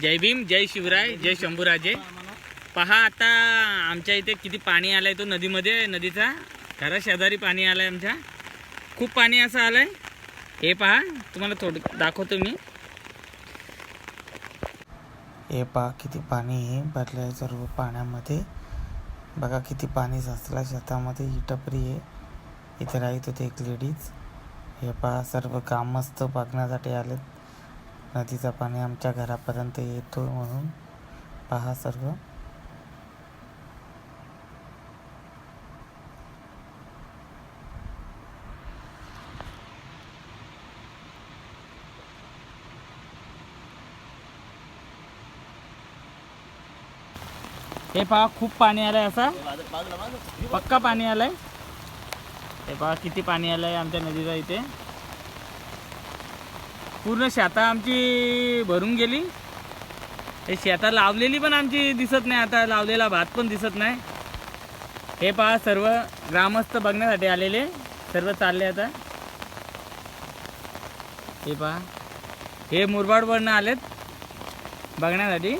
जय भीम जय शिवराय जय शंभूराजे. पहा आता आमच्या इथे किती पाणी आलंय तो नदीमध्ये नदीचा. घरा शेजारी पाणी आलंय आमच्या. खूप पाणी असं आलंय. हे पहा तुम्हाला थोडं दाखवतो मी. हे पहा किती पाणी आहे सर्व पाण्यामध्ये. बघा किती पाणी साचलं शेतामध्ये ही टपरी आहे. इथे राहत होते एक लेडीज हे पहा सर्व ग्रामस्थ बघण्यासाठी आलेत. नदीचं पाणी आमच्या घरापर्यंत येतो म्हणून पहा सर्व. हे पहा खूप पाणी आलंय असा. पक्का पाणी आलंय. हे पहा किती पाणी आलंय आमच्या नदीचा इथे. पूर्ण शेता आमची भरून गेली. हे शेता लावलेली पण आमची दिसत नाही आता लावलेला भात पण दिसत नाही. हे पहा सर्व ग्रामस्थ बघण्यासाठी आलेले सर्व चालले आता. हे पहा हे मुरबाडवरनं आलेत बघण्यासाठी.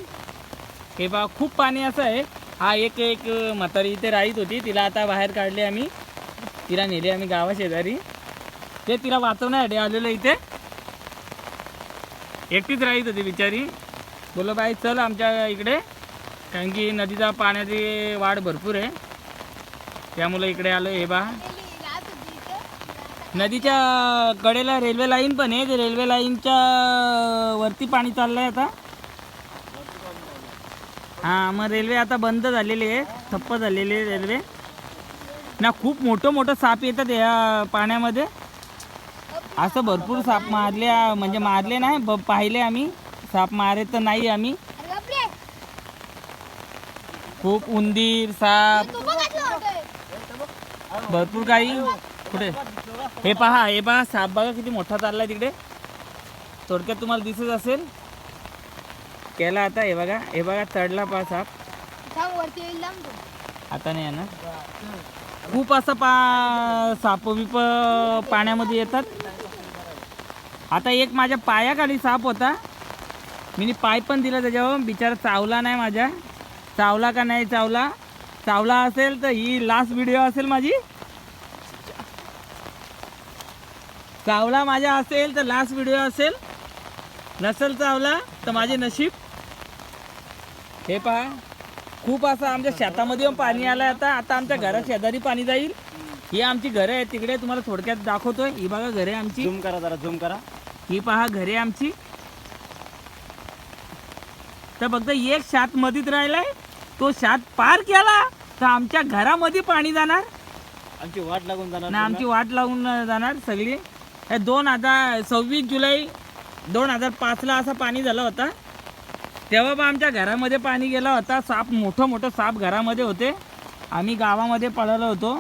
हे पहा खूप पाणी असं आहे. हा एक एक म्हातारी इथे राहत होती तिला आता बाहेर काढले आम्ही. तिला नेले आम्ही गावाशेजारी. ते तिला वाचवण्यासाठी आलेलं इथे. एकटीच राहत होती बिचारी. बोलो बाई चल आमच्या इकडे. कारण की नदीचा पाण्याची वाढ भरपूर आहे. त्यामुळे इकडे आलो हे बा नदीच्या कडेला रेल्वे लाईन पण आहे. ते रेल्वे लाईनच्या वरती पाणी चाललंय आता. हां मग रेल्वे आता बंद झालेली आहे. ठप्प झालेली आहे रेल्वे ना खूप मोठं मोठं साप येतात या पाण्यामध्ये. असं भरपूर साप मारले म्हणजे मारले नाही ब पाहिले आम्ही. साप मारे तर नाही आम्ही. खूप उंदीर साप. भरपूर काही. कुठे? हे पहा हे पहा साप बघा किती मोठा चाललाय तिकडे. थोडक्यात तुम्हाला दिसत असेल. केला आता हे बघा हे बघा चढला पहा साप. आता नाही येणार. खूप असं पा साप बिप पाण्यामध्ये येतात. आता एक माझ्या पायाखाली साप होता. मी पाय पण दिला त्याच्यावर. बिचारा चावला नाही माझ्या. चावला का नाही चावला? चावला असेल तर ही लास्ट व्हिडिओ असेल माझी. चावला माझ्या असेल तर लास्ट व्हिडिओ असेल. नसेल चावला तर माझे नशीब. हे पहा. खूप असं आमच्या शेतामध्ये पण पाणी आलं आता. आता आमच्या घरा शेजारी पाणी जाईल. ही आमची घरं आहेत. तिकडे तुम्हाला थोडक्यात दाखवतोय. ही बघा घरे आमची. झूम करा जरा झूम करा. ही पहा घरे आमची. तर फक्त एक शात मधीत राहिलाय. तो शात पार केला तर आमच्या घरामध्ये पाणी जाणार. आमची वाट लागून जाणार ना आमची वाट लागून जाणार सगळी. हे दोन हजार सव्वीस जुलै दोन हजार पाचला असं पाणी झालं होता. तेव्हा पण आमच्या घरामध्ये पाणी गेला होता. साप मोठं मोठं साप घरामध्ये होते. आम्ही गावामध्ये पळालो होतो.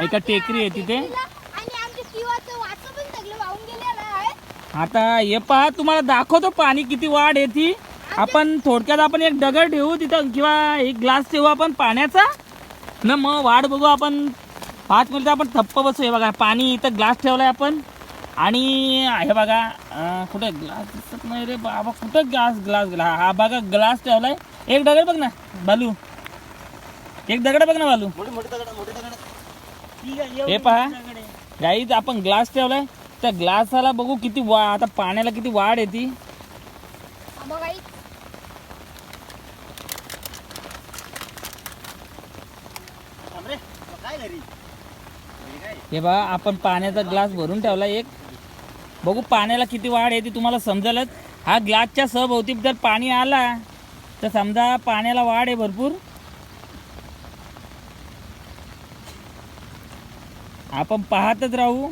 एका टेकरी आहे तिथे आणि आमच्या किवाचं वाचं पण सगळे वाहून गेलेलं आहे आता हे पहा तुम्हाला दाखवतो पाणी किती वाढ येते आपण थोडक्यात आपण एक दगड ठेवू तिथं किंवा एक ग्लास ठेवू आपण पाण्याचा. न मग वाढ बघू आपण. पाच मिनिटं आपण थप्प बसू. हे बघा पाणी इथं ग्लास ठेवलाय आपण. आणि हे बघा कुठे ग्लास दिसत नाही रे बाबा कुठं ग्लास ग्लास ग्लास. हा बघा ग्लास ठेवलाय. एक दगड बघ ना बालू. एक दगड बघ ना बालू. मोठी मोठी दगड मोठी दगड. हे पहा. गाईच आपण ग्लास ठेवलाय. त्या ग्लासाला बघू किती वा आता पाण्याला किती वाढ येते हा हे बघा आपण पाण्याचा ग्लास भरून ठेवला एक. बघू पाण्याला किती वाढ येते तुम्हाला समजेलच. हा ग्लासच्या सभोवती जर पाणी आला तर समजा पाण्याला वाढ आहे भरपूर. आपण पाहतच राहू.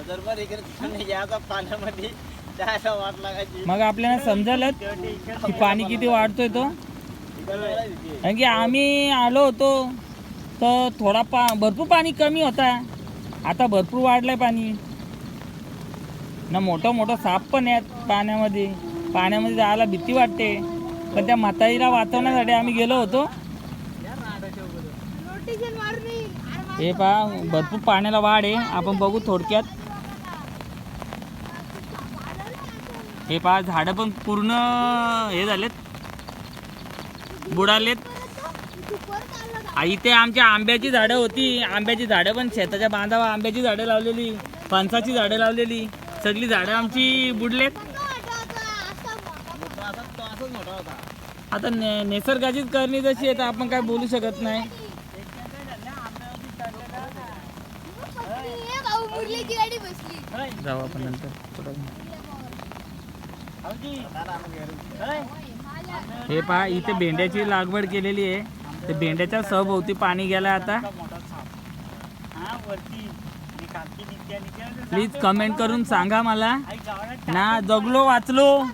नजर पण इकडे नाही याचा पाण्यामध्ये. जायला वाट लागायची. मग आपल्याला समजेलच की पाणी किती वाढतोय तो. कारण की आम्ही आलो होतो तर थोडा पा भरपूर पाणी कमी होता. आता भरपूर वाढलंय पाणी. ना मोठं मोठं साप पण आहेत पाण्यामध्ये. पाण्यामध्ये जायला भीती वाटते. पण त्या म्हातारीला वाचवण्यासाठी आम्ही गेलो होतो. हे पहा भरपूर पाण्याला वाढ आहे. आपण बघू थोडक्यात. हे पहा झाडं पण पूर्ण हे झालेत. बुडालेत. इथे आमच्या आंब्याची झाडं होती. आंब्याची झाडं पण शेताच्या बांधावर आंब्याची झाडं लावलेली. फणसाची झाडं लावलेली. सगळी झाडं आमची बुडलेत. आता ने निसर्गाचीच करणी जशी आहे तर आपण काय बोलू शकत नाही. जाऊ आपण नंतर. थोडं. हे पहा इथे भेंड्याची लागवड केलेली आहे. ते भेंड्याच्या सभोवती पाणी गेलं आता. प्लीज कमेंट करून सांगा मला. ना जगलो वाचलो.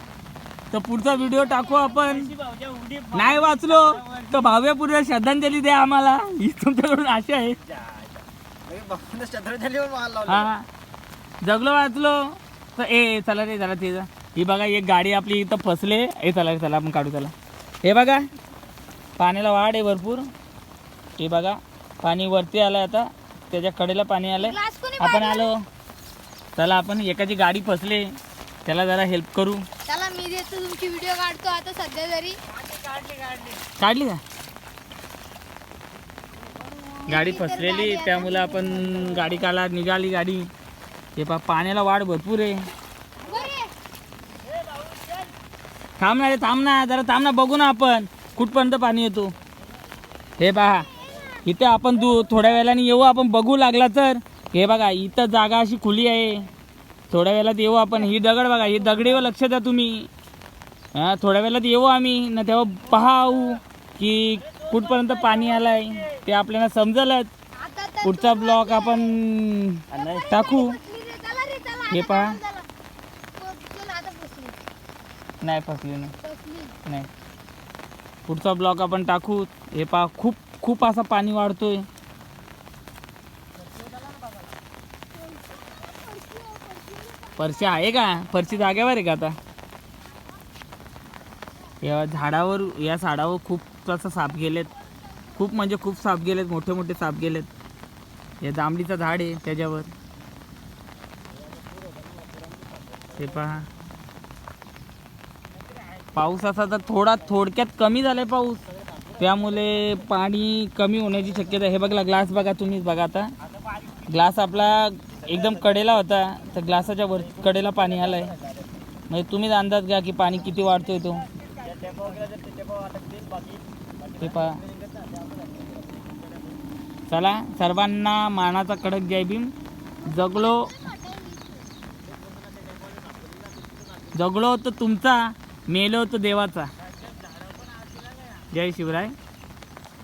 तर पुढचा व्हिडिओ टाकू आपण. नाही वाचलो तर भाव्या पूर्ण श्रद्धांजली द्या आम्हाला. ही तुमच्याकडून आशा आहे. हा. जगलो वाचलो. तर ए चला रे चला ते जा. ही बघा एक गाडी आपली इथं फसले. ए चला चला आपण काढू त्याला हे बघा पाण्याला वाढ आहे भरपूर. हे बघा पाणी वरती आलंय आता. त्याच्या कडेला पाणी कोणी आपण आलो. चला आपण एकाची गाडी फसले. त्याला जरा हेल्प करू. चला मी देतो तुमची व्हिडिओ काढतो आता सध्या तरी. काढली का? गाडी फसलेली त्यामुळे आपण गाडी काढला निघाली गाडी. हे पा पाण्याला वाढ भरपूर आहे. थांब ना रे थांब ना जरा थांब ना बघू ना आपण. कुठपर्यंत पाणी येतो. हे पहा इथे आपण दू थोड्या वेळाने येऊ आपण बघू लागला तर. हे बघा इथं जागा अशी खुली आहे. थोड्या वेळात येऊ आपण. ही दगड बघा ही दगडीवर लक्ष द्या तुम्ही. हा थोड्या वेळात येऊ आम्ही ना तेव्हा पाहू की कुठपर्यंत पाणी आलंय. ते आपल्याला समजलंच. तर पुढचा ब्लॉग आपण टाकू. हे पहा. चला. चल, चल, आता बसली. नाही फसली ना. नाही. पुढचा ब्लॉक आपण टाकू. हे पा खूप खूप असा पाणी वाढतोय. फरशी आहे का? फरशी जागेवर आहे का आता? या झाडावर या झाडावर खूप असं साप गेलेत. खूप म्हणजे खूप साप गेलेत मोठे मोठे साप गेलेत. हे जांभळीचं झाड आहे त्याच्यावर. हे पहा. पाऊस असा तर थोडा थोडक्यात कमी झालाय पाऊस. त्यामुळे पाणी कमी होण्याची शक्यता हे बघला ग्लास बघा तुम्हीच बघा आता. ग्लास आपला एकदम कडेला होता. तर ग्लासाच्या वर कडेला पाणी आलंय. म्हणजे तुम्हीच अंदाज घ्या की पाणी किती वाढतोय तो. ते पहा. चला सर्वांना मानाचा कडक जय भीम. जगलो. जगलो तर तुमचा. मेलो तो देवाचा. जय शिवराय.